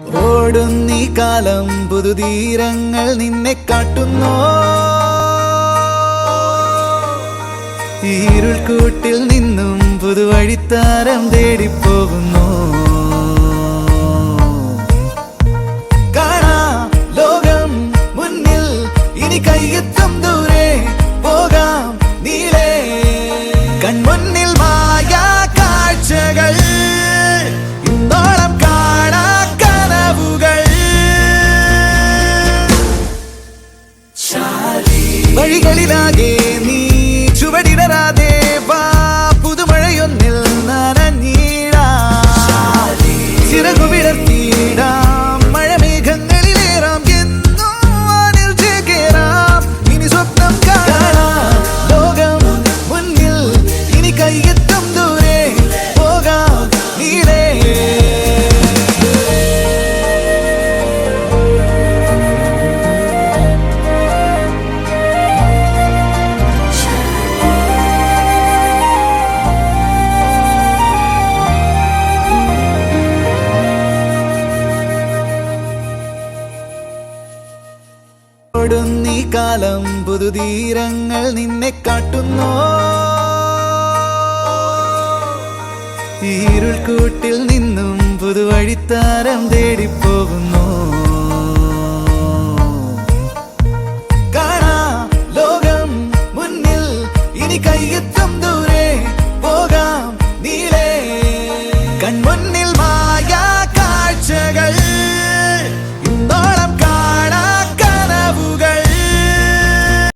ഓടുന്നീ കാലം പുതുതീരങ്ങൾ നിന്നെ കാട്ടുന്നു. ഈരുൾക്കൂട്ടിൽ നിന്നും പുതുവഴിത്താരം തേടിപ്പോകുന്നു വഴികളിലാകെ നീ ഓടുന്നീ കാലം പുതുതീരങ്ങൾ നിന്നെ കാട്ടുന്നു. ഈരുൾക്കൂട്ടിൽ നിന്നും പുതുവഴിത്താരം തേടിപ്പോകുന്നു.